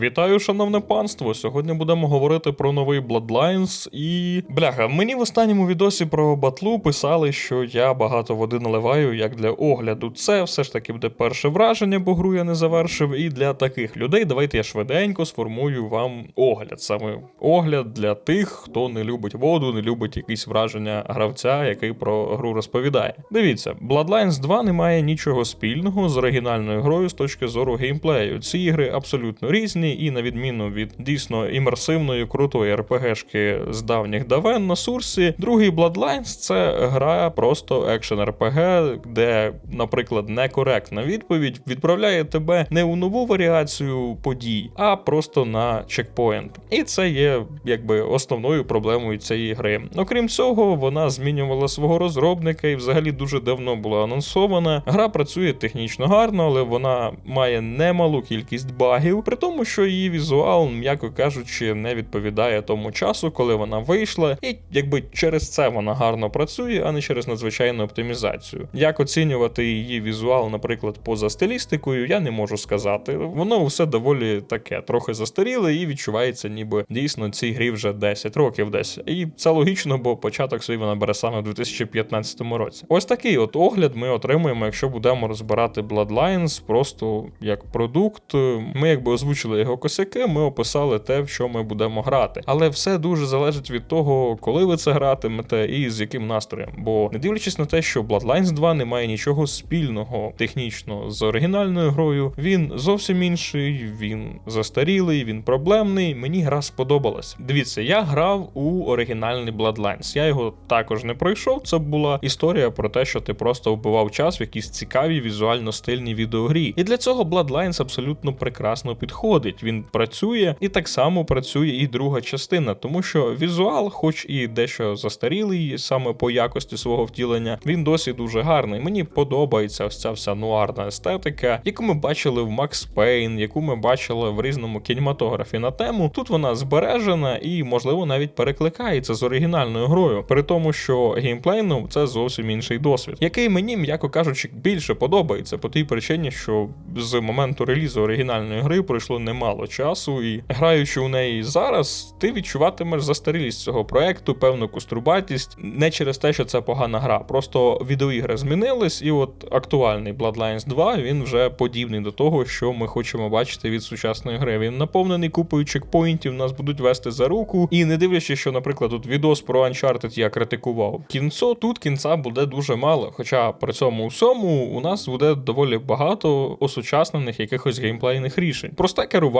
Вітаю, шановне панство. Сьогодні будемо говорити про новий Bloodlines і. Бляха, мені в останньому відосі про батлу писали, що я багато води наливаю як для огляду. Це все ж таки буде перше враження, бо гру я не завершив. І для таких людей давайте я швиденько сформую вам огляд. Саме огляд для тих, хто не любить воду, не любить якісь враження гравця, який про гру розповідає. Дивіться, Bloodlines 2 не має нічого спільного з оригінальною грою з точки зору геймплею. Ці ігри абсолютно різні, і на відміну від дійсно імерсивної крутої РПГшки з давніх давен на Сурсі, другий Bloodlines це гра просто екшен РПГ, де, наприклад, некоректна відповідь відправляє тебе не у нову варіацію подій, а просто на чекпоінт. І це є якби основною проблемою цієї гри. Окрім цього, вона змінювала свого розробника і взагалі дуже давно була анонсована. Гра працює технічно гарно, але вона має немалу кількість багів, при тому, що її візуал, м'яко кажучи, не відповідає тому часу, коли вона вийшла, і якби через це вона гарно працює, а не через надзвичайну оптимізацію. Як оцінювати її візуал, наприклад, поза стилістикою, я не можу сказати. Воно все доволі таке, трохи застаріле і відчувається, ніби дійсно цій грі вже 10 років десь. І це логічно, бо початок свій вона бере саме в 2015 році. Ось такий от огляд ми отримуємо, якщо будемо розбирати Bloodlines просто як продукт. Ми якби озвучили його косяки, ми описали те, в що ми будемо грати. Але все дуже залежить від того, коли ви це гратимете і з яким настроєм. Бо не дивлячись на те, що Bloodlines 2 не має нічого спільного технічно з оригінальною грою, він зовсім інший, він застарілий, він проблемний. Мені гра сподобалась. Дивіться, я грав у оригінальний Bloodlines. Я його також не пройшов. Це була історія про те, що ти просто вбивав час в якійсь цікавій візуально стильній відеогрі. І для цього Bloodlines абсолютно прекрасно підходить. Він працює і так само працює і друга частина, тому що візуал, хоч і дещо застарілий, саме по якості свого втілення, він досі дуже гарний. Мені подобається ось ця вся нуарна естетика, яку ми бачили в Max Payne, яку ми бачили в різному кінематографі на тему. Тут вона збережена і, можливо, навіть перекликається з оригінальною грою, при тому, що геймплейно це зовсім інший досвід, який мені, м'яко кажучи, більше подобається по тій причині, що з моменту релізу оригінальної гри пройшло немало часу, і граючи у неї зараз, ти відчуватимеш застарілість цього проекту, певну кострубатість, не через те, що це погана гра. Просто відеоігри змінились, і от актуальний Bloodlines 2 він вже подібний до того, що ми хочемо бачити від сучасної гри. Він наповнений купою чекпоінтів, нас будуть вести за руку. І не дивлячись, що, наприклад, тут відос про Uncharted я критикував. Кінцо тут кінця буде дуже мало. Хоча при цьому всьому у нас буде доволі багато осучаснених якихось геймплейних рішень. Просте керування,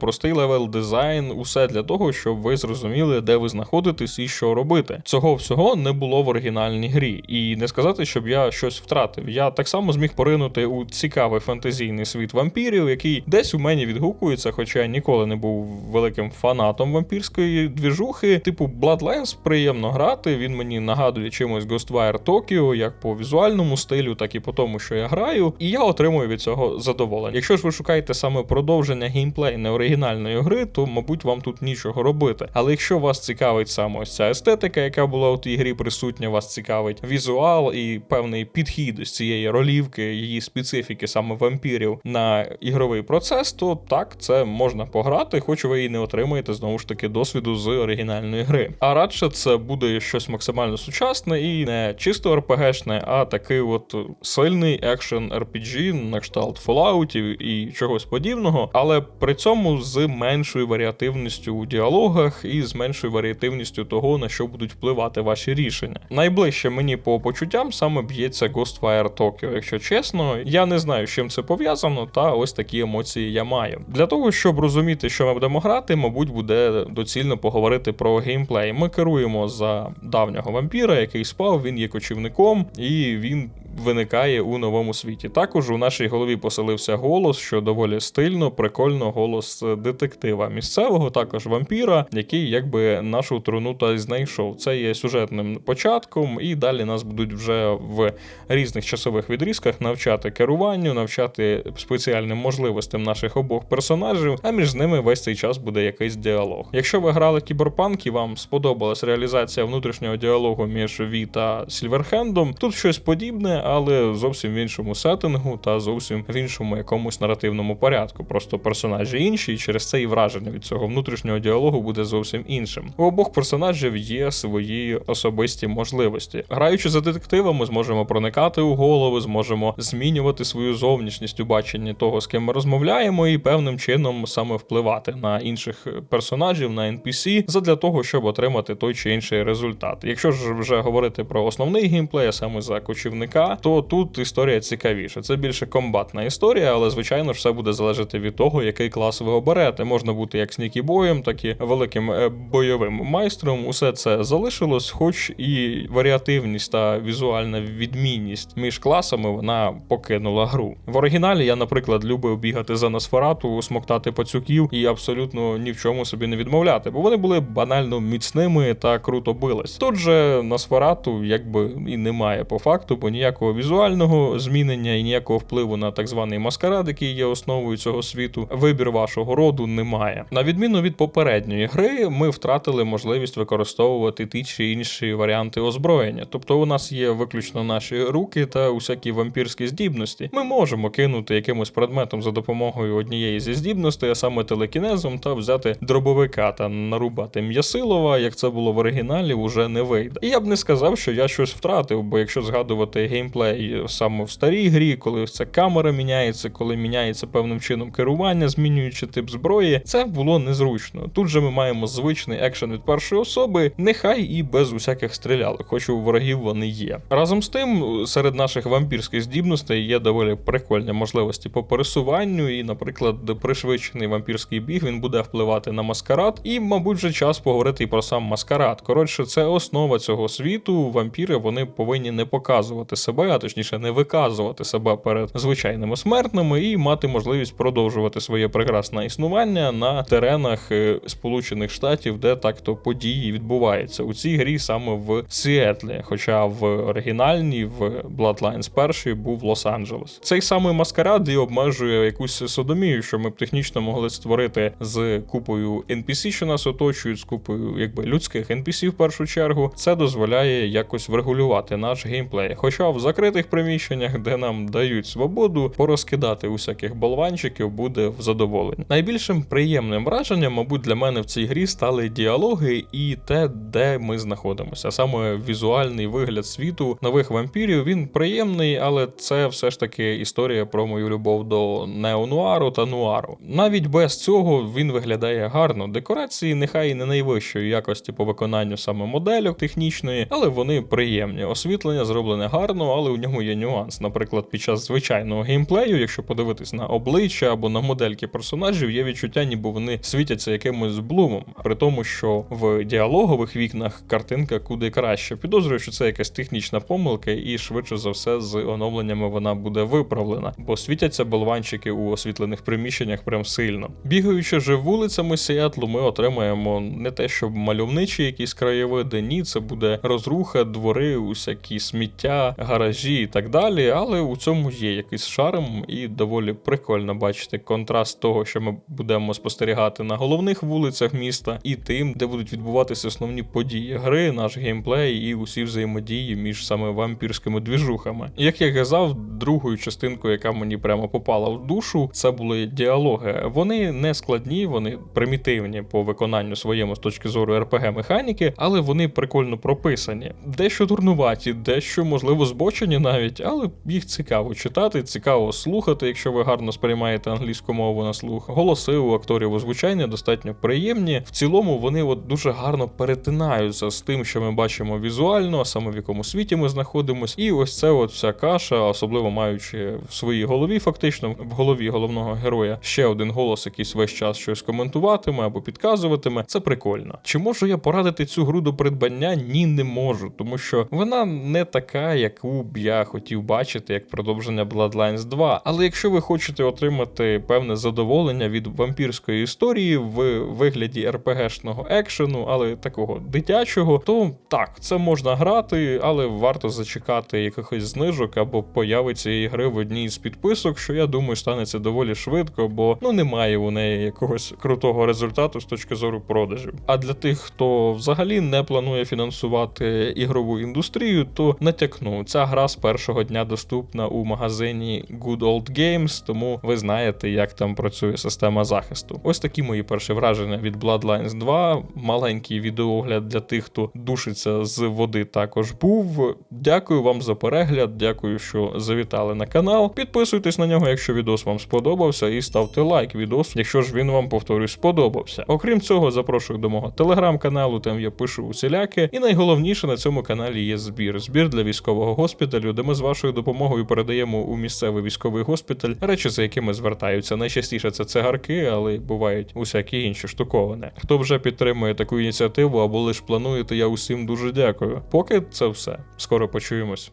простий левел дизайн, усе для того, щоб ви зрозуміли, де ви знаходитесь і що робити. Цього всього не було в оригінальній грі. І не сказати, щоб я щось втратив. Я так само зміг поринути у цікавий фантазійний світ вампірів, який десь у мені відгукується, хоча я ніколи не був великим фанатом вампірської двіжухи. Типу Bloodlines приємно грати. Він мені нагадує чимось Ghostwire Tokyo, як по візуальному стилю, так і по тому, що я граю. І я отримую від цього задоволення. Якщо ж ви шукаєте саме продовження геймплей неоригінальної гри, то мабуть вам тут нічого робити. Але якщо вас цікавить саме ось ця естетика, яка була у тій грі присутня, вас цікавить візуал і певний підхід з цієї ролівки, її специфіки саме вампірів на ігровий процес, то так це можна пограти, хоч ви і не отримаєте знову ж таки досвіду з оригінальної гри. А радше це буде щось максимально сучасне і не чисто РПГшне, а такий от сильний екшен RPG на кшталт Fallout і чогось подібного, але при цьому з меншою варіативністю у діалогах і з меншою варіативністю того, на що будуть впливати ваші рішення. Найближче мені по почуттям саме б'ється Ghostwire Tokyo. Якщо чесно, я не знаю, з чим це пов'язано, та ось такі емоції я маю. Для того, щоб розуміти, що ми будемо грати, мабуть, буде доцільно поговорити про геймплей. Ми керуємо за давнього вампіра, який спав, він є кочівником, і він виникає у новому світі. Також у нашій голові поселився голос, що доволі стильно, прикольно, голос детектива місцевого, також вампіра, який якби нашу труну та знайшов. Це є сюжетним початком, і далі нас будуть вже в різних часових відрізках навчати керуванню, навчати спеціальним можливостям наших обох персонажів, а між ними весь цей час буде якийсь діалог. Якщо ви грали кіберпанк і вам сподобалась реалізація внутрішнього діалогу між Ві та Сільверхендом, тут щось подібне але зовсім в іншому сеттингу та зовсім в іншому якомусь наративному порядку. Просто персонажі інші, і через це і враження від цього внутрішнього діалогу буде зовсім іншим. У обох персонажів є свої особисті можливості. Граючи за детектива, ми зможемо проникати у голови, зможемо змінювати свою зовнішність у баченні того, з ким ми розмовляємо, і певним чином саме впливати на інших персонажів, на NPC, задля того, щоб отримати той чи інший результат. Якщо ж вже говорити про основний геймплей, а саме за кочівника, то тут історія цікавіша. Це більше комбатна історія, але звичайно ж все буде залежати від того, який клас ви оберете. Можна бути як снікібоєм, так і великим е, бойовим майстром. Усе це залишилось, хоч і варіативність та візуальна відмінність між класами вона покинула гру. В оригіналі я, наприклад, любив бігати за Носферату, смоктати пацюків і абсолютно ні в чому собі не відмовляти, бо вони були банально міцними та круто бились. Тут же Носферату якби і немає по факту, бо ніякого візуального змінення і ніякого впливу на так званий маскарад, який є основою цього світу, вибір вашого роду немає. На відміну від попередньої гри, ми втратили можливість використовувати ті чи інші варіанти озброєння. Тобто у нас є виключно наші руки та усякі вампірські здібності. Ми можемо кинути якимось предметом за допомогою однієї зі здібностей, а саме телекінезом, та взяти дробовика та нарубати м'ясилова, як це було в оригіналі, уже не вийде. І я б не сказав, що я щось втратив, бо якщо згадувати геймплей саме в старій грі, коли ця камера міняється, коли міняється певним чином керування, змінюючи тип зброї, це було незручно. Тут же ми маємо звичний екшен від першої особи, нехай і без усяких стрілялок, хоч у ворогів вони є. Разом з тим, серед наших вампірських здібностей є доволі прикольні можливості по пересуванню, і, наприклад, пришвидшений вампірський біг він буде впливати на маскарад, і, мабуть, вже час поговорити і про сам маскарад. Коротше, це основа цього світу. Вампіри вони повинні не показувати себе, а точніше не виказувати себе перед звичайними смертними і мати можливість продовжувати своє прекрасне існування на теренах е, Сполучених Штатів, де так-то події відбуваються у цій грі саме в Сіетлі. Хоча в оригінальній в Bloodlines 1 був Лос-Анджелес. Цей самий маскарад і обмежує якусь содомію, що ми б технічно могли створити з купою NPC, що нас оточують, з купою якби людських NPC в першу чергу. Це дозволяє якось врегулювати наш геймплей. Хоча в закритих приміщеннях, де нам дають свободу, порозкидати усяких болванчиків буде в задоволення. Найбільшим приємним враженням, мабуть, для мене в цій грі стали діалоги і те, де ми знаходимося. Саме візуальний вигляд світу нових вампірів він приємний, але це все ж таки історія про мою любов до неонуару та нуару. Навіть без цього він виглядає гарно. Декорації нехай і не найвищої якості по виконанню саме модельок технічної, але вони приємні. Освітлення зроблене гарно, але у ньому є нюанс. Наприклад, під час звичайного геймплею, якщо подивитись на обличчя або на модельки персонажів, є відчуття, ніби вони світяться якимось блумом, при тому, що в діалогових вікнах картинка куди краще. Підозрюю, що це якась технічна помилка, і швидше за все з оновленнями вона буде виправлена, бо світяться болванчики у освітлених приміщеннях прям сильно. Бігаючи же вулицями Сіатлу, ми отримаємо не те, щоб мальовничі якісь краєвиди, ні, це буде розруха, двори, усякі сміття, гаражі і так далі. Але у цьому є якийсь шарм, і доволі прикольно бачити контраст того, що ми будемо спостерігати на головних вулицях міста, і тим, де будуть відбуватися основні події гри, наш геймплей і усі взаємодії між саме вампірськими двіжухами. Як я казав, другою частинкою, яка мені прямо попала в душу, це були діалоги. Вони не складні, вони примітивні по виконанню своєму з точки зору rpg механіки, але вони прикольно прописані. Дещо дурнуваті, дещо можливо збочені навіть, але їх цікаво читати, цікаво слухати, якщо ви гарно сприймаєте англійську мову на слух. Голоси у акторів озвучання достатньо приємні. В цілому вони от дуже гарно перетинаються з тим, що ми бачимо візуально, саме в якому світі ми знаходимося. І ось це от вся каша, особливо маючи в своїй голові, фактично в голові головного героя ще один голос, якийсь весь час щось коментуватиме або підказуватиме. Це прикольно. Чи можу я порадити цю гру до придбання? Ні, не можу, тому що вона не така, яку б я хотів бачити як продовження Bloodlines 2. Але якщо ви хочете отримати певне задоволення від вампірської історії в вигляді РПГшного екшену, але такого дитячого, то так, це можна грати, але варто зачекати якихось знижок або появи цієї гри в одній з підписок, що я думаю станеться доволі швидко, бо ну немає у неї якогось крутого результату з точки зору продажів. А для тих, хто взагалі не планує фінансувати ігрову індустрію, то натякну, ця гра з першого дня доступна у магазині Good Old Games, тому ви знаєте, як там працює система захисту. Ось такі мої перші враження від Bloodlines 2. Маленький відеоогляд для тих, хто душиться з води, також був. Дякую вам за перегляд, дякую, що завітали на канал. Підписуйтесь на нього, якщо відос вам сподобався, і ставте лайк відос, якщо ж він вам, повторюсь, сподобався. Окрім цього, запрошую до мого телеграм-каналу, там я пишу усіляки. І найголовніше на цьому каналі є збір. Збір для військового госпіталю, де ми з вашою допомогою передаємо у місцевий військовий госпіталь речі, за якими звертаються. Найчастіше це цигарки, але бувають усякі інші штуковини. Хто вже підтримує таку ініціативу або лиш плануєте, я усім дуже дякую. Поки це все. Скоро почуємось.